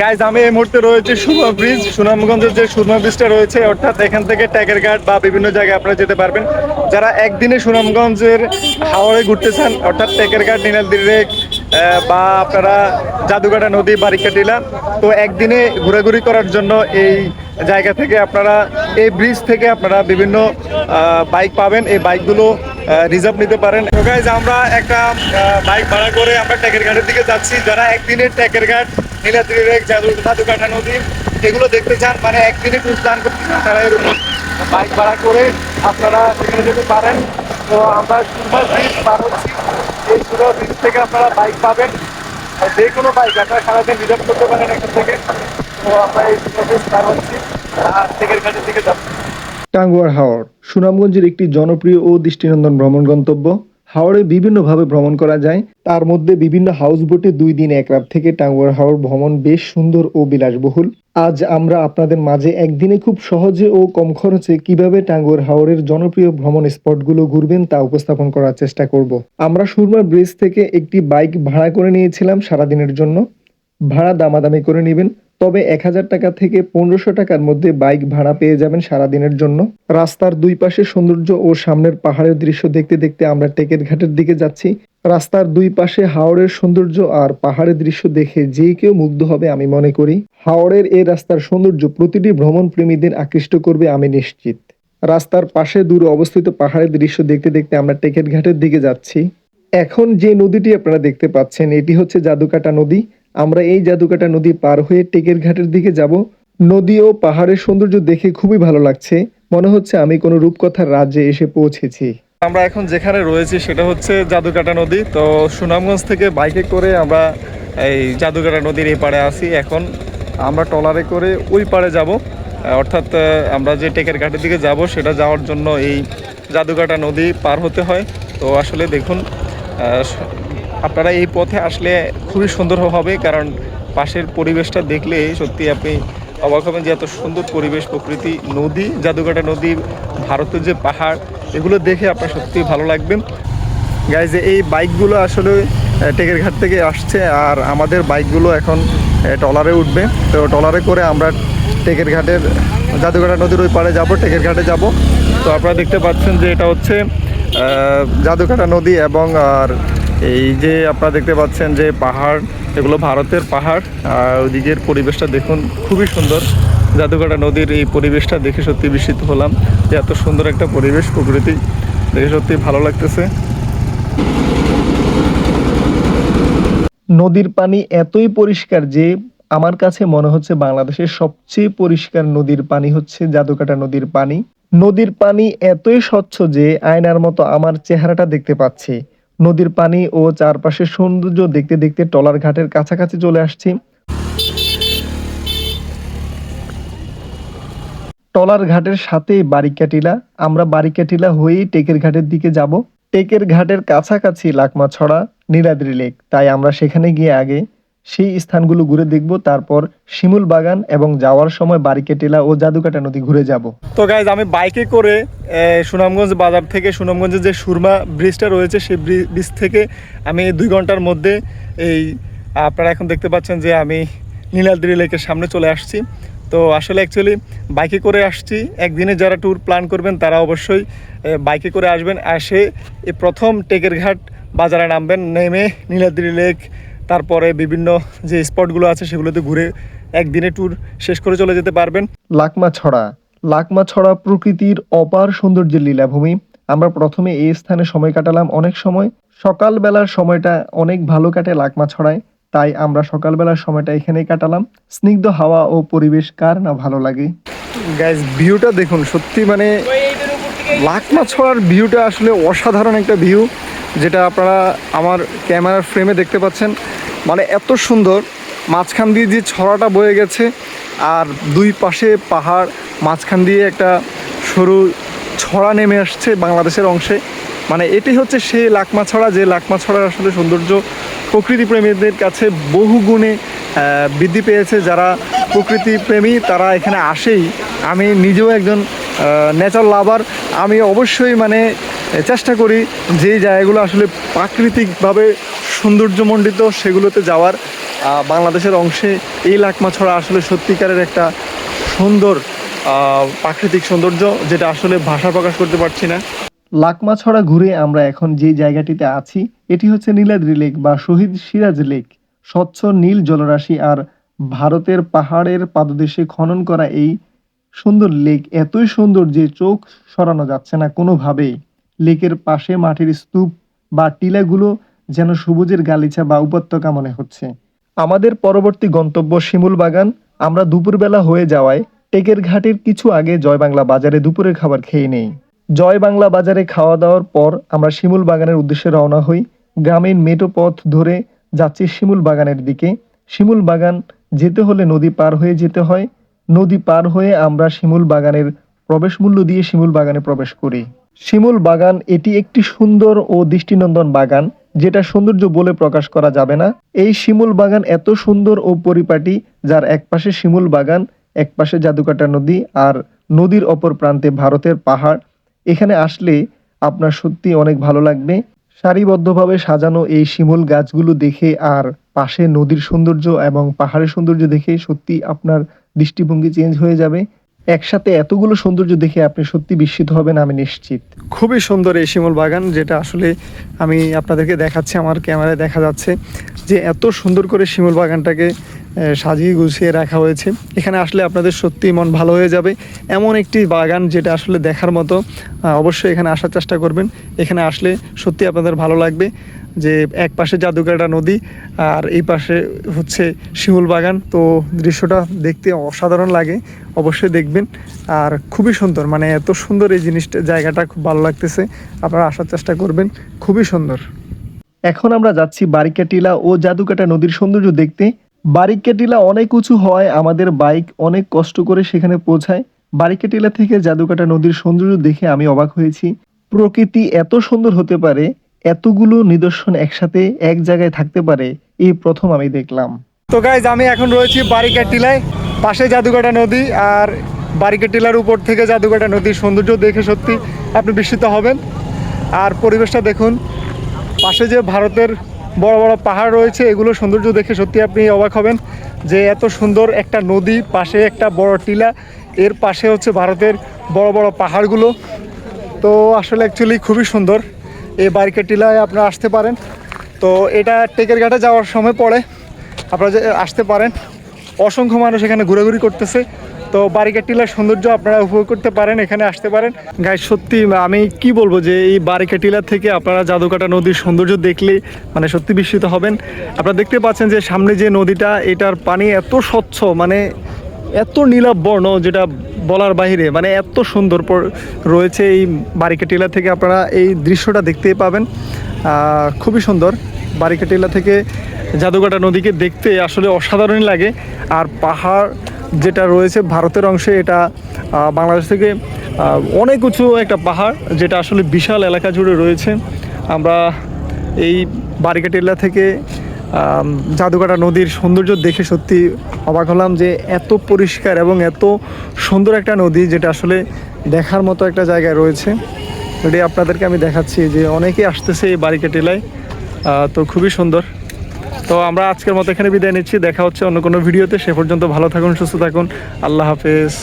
Guys আমি এই মুহূর্তে রয়েছে সুরমা ব্রিজ, সুনামগঞ্জের যে সুরমা ব্রিজটা রয়েছে, অর্থাৎ এখান থেকে ট্যাগের ঘাট বা বিভিন্ন জায়গায় আপনারা যেতে পারবেন। যারা একদিনে সুনামগঞ্জের হাওড়ে ঘুরতে চান, অর্থাৎ ট্যাগের ঘাট নিনালদির রেক বা আপনারা জাদুঘাটা নদী, বারিকাটিলা, তো একদিনে ঘোরাঘুরি করার জন্য এই জায়গা থেকে আপনারা এই ব্রিজ থেকে আপনারা বিভিন্ন বাইক পাবেন। এই বাইকগুলো রিজার্ভ নিতে পারেন। গাইজ আমরা একটা বাইক ভাড়া করে আমরা ট্যাগের ঘাটের দিকে যাচ্ছি। যারা একদিনে ট্যাগের ঘাট নীলাদ্রি রেক জাদু জাদুকাঠা নদী, এগুলো দেখতে চান মানে একদিনে ট্যুর প্ল্যান করতে চান তারা এরকম বাইক ভাড়া করে আপনারা সেখানে যেতে পারেন। তো আমরা সুন্দর ব্রিজ পার হচ্ছি। এই সুন্দর ব্রিজ থেকে আপনারা বাইক পাবেন। যে কোনো বাইক, আপনারা সারাদিন রিজার্ভ করতে পারেন এখান থেকে। তো আমরা এই সুন্দর ব্রিজ পার হচ্ছি। আর টেকের ঘাটের দিকে যাচ্ছি টাঙ্গুয়ার হাওড় সুনামগঞ্জের একটি জনপ্রিয় ও দৃষ্টিনন্দন ভ্রমণ গন্তব্য। হাওড়ে বিভিন্নভাবে ভ্রমণ করা যায়। তার মধ্যে বিভিন্ন হাউস বোটে দুই দিন এক রাত থেকে টাঙ্গুয়ার হাওড় ভ্রমণ বেশ সুন্দর ও বিলাসবহুল। আজ আমরা আপনাদের মাঝে একদিনে খুব সহজে ও কম খরচে কীভাবে টাঙ্গুয়ার হাওড়ের জনপ্রিয় ভ্রমণ স্পটগুলো ঘুরবেন তা উপস্থাপন করার চেষ্টা করব। আমরা সুরমা ব্রিজ থেকে একটি বাইক ভাড়া করে নিয়েছিলাম সারাদিনের জন্য। ভাড়া দামাদামি করে নেবেন। তবে এক হাজার টাকা থেকে পনেরোশো টাকার মধ্যে বাইক ভাড়া পেয়ে যাবেন সারাদিনের জন্য। রাস্তার দুই পাশে সৌন্দর্য ও সামনের পাহাড়ের দৃশ্য দেখতে দেখতে আমরা টেকের ঘাটের দিকে যাচ্ছি। রাস্তার দুই পাশে হাওড়ের সৌন্দর্য আর পাহাড়ের দৃশ্য দেখে যে কেউ মুগ্ধ হবে আমি মনে করি। হাওড়ের এই রাস্তার সৌন্দর্য প্রতিটি ভ্রমণ প্রেমীদের আকৃষ্ট করবে আমি নিশ্চিত। রাস্তার পাশে দূরে অবস্থিত পাহাড়ের দৃশ্য দেখতে দেখতে আমরা টেকের ঘাটের দিকে যাচ্ছি। এখন যে নদীটি আপনারা দেখতে পাচ্ছেন, এটি হচ্ছে জাদুকাটা নদী। আমরা এই জাদুকাটা নদী পার হয়ে টেকের ঘাটের দিকে যাব। নদী ও পাহাড়ের সৌন্দর্য দেখে খুবই ভালো লাগছে। মনে হচ্ছে আমি কোনো রূপকথার রাজ্যে এসে পৌঁছেছি। আমরা এখন যেখানে রয়েছি সেটা হচ্ছে জাদুকাটা নদী। তো সুনামগঞ্জ থেকে বাইকে করে আমরা এই জাদুকাটা নদীর এই পাড়ে আসি এখন আমরা ট্রলারে করে ওই পাড়ে যাব। অর্থাৎ আমরা যে টেকের ঘাটের দিকে যাব সেটা যাওয়ার জন্য এই জাদুকাটা নদী পার হতে হয়। তো আসলে দেখুন আপনারা এই পথে আসলে খুবই সুন্দর হবে কারণ পাশের পরিবেশটা দেখলে সত্যি আপনি অবাক হবেন যে এত সুন্দর পরিবেশ প্রকৃতি নদী জাদুকাটা নদী ভারতের যে পাহাড় এগুলো দেখে আপনার সত্যি ভালো লাগবে। গাইজ এই বাইকগুলো আসলে টেকের ঘাট থেকে আসছে আর আমাদের বাইকগুলো এখন আহ, ট্রলারে উঠবে। তো ট্রলারে করে আমরা টেকের ঘাটের জাদুঘাটা নদীর ওই পাড়ে যাব টেকের ঘাটে যাব। তো আপনারা দেখতে পাচ্ছেন যে এটা হচ্ছে জাদুঘাটা নদী এবং আর এই যে আপনারা দেখতে পাচ্ছেন যে পাহাড়, এগুলো ভারতের পাহাড়। আর ওইদিকের পরিবেশটা দেখুন, খুবই সুন্দর। জাদুঘাটা নদীর এই পরিবেশটা দেখে সত্যি বিস্মিত হলাম যে এত সুন্দর একটা পরিবেশ প্রকৃতি। দেখে সত্যি ভালো লাগতেছে। নদীর পানি এতই পরিষ্কার যে আমার কাছে মনে হচ্ছে বাংলাদেশের সবচেয়ে পরিষ্কার নদীর পানি হচ্ছে জাদুকাটা নদীর পানি। নদীর পানি এতই স্বচ্ছ যে আয়নার মতো আমার চেহারাটা দেখতে পাচ্ছি। নদীর পানি ও চারপাশের সৌন্দর্য দেখতে দেখতে টলার ঘাটের কাছাকাছি চলে আসছি। টলার ঘাটের সাথেই বারিকাটিলা। আমরা বারিকাটিলা হয়েই টেকের ঘাটের দিকে যাব। টেকের ঘাটের কাছাকাছি লাকমাছড়া, নীলাদ্রি লেক। তাই আমরা সেখানে গিয়ে আগে সেই স্থানগুলো ঘুরে দেখব, তারপর শিমুল বাগান এবং যাওয়ার সময় বারিকাটিলা ও জাদুকাটা নদী ঘুরে যাব। তো গাইজ আমি বাইকে করে সুনামগঞ্জ বাজার থেকে, সুনামগঞ্জের যে সুরমা ব্রিজটা রয়েছে সেই ব্রি- ব্রিজ থেকে আমি দুই ঘণ্টার মধ্যে এই, আপনারা এখন দেখতে পাচ্ছেন যে আমি নীলাদ্রি লেকের সামনে চলে আসছি। তো আসলে অ্যাকচুয়ালি বাইকে করে আসছি। একদিনে যারা ট্যুর প্ল্যান করবেন, তারা অবশ্যই বাইকে করে আসবেন। এসে এই প্রথম টেকের ঘাট বাজারে নামবেন। নেমে নীলাদ্রি লেক তারপরে বিভিন্ন যে স্পটগুলো আছে সেগুলোতে ঘুরে একদিনে ট্যুর শেষ করে চলে যেতে পারবেন। লাকমা ছড়া লাকমা ছড়া প্রকৃতির অপার সৌন্দর্যের লীলাভূমি। আমরা প্রথমে এই স্থানে সময় কাটালাম অনেক সময়। সকালবেলার সময়টা অনেক ভালো কাটে লাকমা ছড়ায় তাই আমরা সকালবেলার সময়টা এখানেই কাটালাম। স্নিগ্ধ হাওয়া ও পরিবেশ কার না ভালো লাগে। গাইজ ভিউটা দেখুন সত্যি মানে লাকমা ছড়ার ভিউটা আসলে অসাধারণ একটা ভিউ যেটা আপনারা আমার ক্যামেরার ফ্রেমে দেখতে পাচ্ছেন মানে এত সুন্দর। মাঝখান দিয়ে যে ছড়াটা বয়ে গেছে, আর দুই পাশে পাহাড়, মাঝখান দিয়ে একটা সরু ছড়া নেমে আসছে বাংলাদেশের অংশে। মানে এটি হচ্ছে সেই লাকমা ছড়া, যে লাকমা ছড়ার আসলে সৌন্দর্য প্রকৃতি প্রেমীদের কাছে বহু গুণে বৃদ্ধি পেয়েছে। যারা প্রকৃতি প্রেমী, তারা এখানে আসেই। আমি নিজেও একজন নেচার লাভার আমি অবশ্যই মানে চেষ্টা করি যে জায়গাগুলো আসলে প্রাকৃতিকভাবে সৌন্দর্যমণ্ডিত সেগুলোতে যাওয়ার। বাংলাদেশের অংশে এই লাকমাছড়া আসলে সত্যিকারের একটা সুন্দর প্রাকৃতিক সৌন্দর্য যেটা আসলে ভাষা প্রকাশ করতে পারছি না। লাকমাছড়া ঘুরে আমরা এখন যে জায়গাটিতে আছি, এটি হচ্ছে নীলাদ্রি লেক বা শহীদ সিরাজ লেক। স্বচ্ছ নীল জলরাশি আর ভারতের পাহাড়ের পাদদেশে খনন করা এই সুন্দর লেক এতই সুন্দর যে চোখ সরানো যাচ্ছে না কোনোভাবেই। লেকের পাশে মাটির স্তূপ বা টিলাগুলো যেন সবুজের গালিচা বা উপত্যকা মনে হচ্ছে। আমাদের পরবর্তী গন্তব্য শিমুল বাগান। আমরা দুপুরবেলা হয়ে যাওয়ায় টেকের ঘাটের কিছু আগে জয়বাংলা বাজারে দুপুরের খাবার খেয়ে নেই। জয় বাংলা বাজারে খাওয়া দাওয়ার পর আমরা শিমুল বাগানের উদ্দেশ্যে রওনা হই। গ্রামীণ মেটো পথ ধরে যাচ্ছি শিমুল বাগানের দিকে। শিমুল বাগান যেতে হলে নদী পার হয়ে যেতে হয়। নদী পার হয়ে আমরা শিমুল বাগানের প্রবেশ মূল্য দিয়ে শিমুল বাগানে প্রবেশ করি। শিমুল বাগান এটি একটি সুন্দর ও দৃষ্টিনন্দন বাগান, যেটা সৌন্দর্য বলে প্রকাশ করা যাবে না। এই শিমুল বাগান এত সুন্দর ও পরিপাটি, যার একপাশে শিমুল বাগান, একপাশে জাদুকাটা নদী আর নদীর অপর প্রান্তে ভারতের পাহাড়। এখানে আসলে আপনার সত্যি অনেক ভালো লাগবে। সারিবদ্ধভাবে সাজানো এই শিমুল গাছগুলো দেখে আর পাশে নদীর সৌন্দর্য এবং পাহাড়ের সৌন্দর্য দেখে সত্যি আপনার দৃষ্টিভঙ্গি চেঞ্জ হয়ে যাবে। একসাথে এতগুলো সৌন্দর্য দেখে আপনি সত্যি বিস্মিত হবেন, আমি নিশ্চিত। খুবই সুন্দর এই শিমুল বাগান, যেটা আসলে আমি আপনাদেরকে দেখাচ্ছি, আমার ক্যামেরায় দেখা যাচ্ছে যে এত সুন্দর করে শিমুল বাগানটাকে সাজিয়ে গুছিয়ে রাখা হয়েছে। এখানে আসলে আপনাদের সত্যি মন ভালো হয়ে যাবে। এমন একটি বাগান যেটা আসলে দেখার মতো অবশ্যই এখানে আসার চেষ্টা করবেন। এখানে আসলে সত্যি আপনাদের ভালো লাগবে। যে এক পাশে জাদুকাটা নদী আর এই পাশে হচ্ছে শিমুল বাগান। তো দৃশ্যটা দেখতে অসাধারণ লাগে, অবশ্যই দেখবেন। আর খুবই সুন্দর মানে এত সুন্দর এই জিনিসটা, জায়গাটা খুব ভালো লাগতেছে। আপনারা আসার চেষ্টা করবেন, খুবই সুন্দর। এখন আমরা যাচ্ছি বারিকাটিলা ও জাদুকাটা নদীর সৌন্দর্য দেখতে। বারিকাটিলা অনেক উঁচু হওয়ায় আমাদের বাইক অনেক কষ্ট করে সেখানে পৌঁছায়। বারিকাটিলা থেকে জাদুকাটা নদীর সৌন্দর্য দেখে আমি অবাক হয়েছি। প্রকৃতি এত সুন্দর হতে পারে এতগুলো নিদর্শন একসাথে এক জায়গায় থাকতে পারে, এই প্রথম আমি দেখলাম। তো গাইজ আমি এখন রয়েছি বারিকার টিলায় পাশে জাদুঘাটা নদী আর বারিকার টিলার উপর থেকে জাদুঘাটা নদীর সৌন্দর্য দেখে সত্যি আপনি বিস্মিত হবেন। আর পরিবেশটা দেখুন, পাশে যে ভারতের বড় বড় পাহাড় রয়েছে এগুলো সৌন্দর্য দেখে সত্যি আপনি অবাক হবেন যে এত সুন্দর একটা নদী, পাশে একটা বড় টিলা, এর পাশে হচ্ছে ভারতের বড় বড় পাহাড়গুলো। তো আসলে অ্যাকচুয়ালি খুবই সুন্দর। এই বারিকের টিলায় আপনারা আসতে পারেন। তো এটা টেকের ঘাটে যাওয়ার সময় পড়ে। আপনারা যে আসতে পারেন। অসংখ্য মানুষ এখানে ঘোরাঘুরি করতেছে। তো বারিকের টিলার সৌন্দর্য আপনারা উপভোগ করতে পারেন, এখানে আসতে পারেন। গাই সত্যি আমি কি বলব যে এই বারিকা টিলা থেকে আপনারা জাদুকাটা নদীর সৌন্দর্য দেখলে মানে সত্যি বিস্মিত হবেন। আপনারা দেখতে পাচ্ছেন যে সামনে যে নদীটা, এটার পানি এত স্বচ্ছ মানে এত নীলাভ বর্ণ যেটা বলার বাইরে মানে এত সুন্দর রয়েছে এই বারিকা টিলা থেকে আপনারা এই দৃশ্যটা দেখতেই পাবেন। খুবই সুন্দর। বারিকা টিলা থেকে জাদুকাটা নদীকে দেখতে আসলে অসাধারণই লাগে। আর পাহাড় যেটা রয়েছে ভারতের অংশে, এটা বাংলাদেশ থেকে অনেক উঁচু একটা পাহাড়, যেটা আসলে বিশাল এলাকা জুড়ে রয়েছে। আমরা এই বারিকা টিলা থেকে জাদুকাটা নদীর সৌন্দর্য দেখে সত্যি অবাক হলাম যে এত পরিষ্কার এবং এত সুন্দর একটা নদী যেটা আসলে দেখার মতো একটা জায়গায় রয়েছে। এটাই আপনাদেরকে আমি দেখাচ্ছি যে অনেকেই আসতেছে এই বারিকা টিলায় তো খুবই সুন্দর। তো আমরা আজকের মতো এখানে বিদায় নিচ্ছি, দেখা হচ্ছে অন্য কোনো ভিডিওতে। সে পর্যন্ত ভালো থাকুন, সুস্থ থাকুন। আল্লাহ হাফেজ।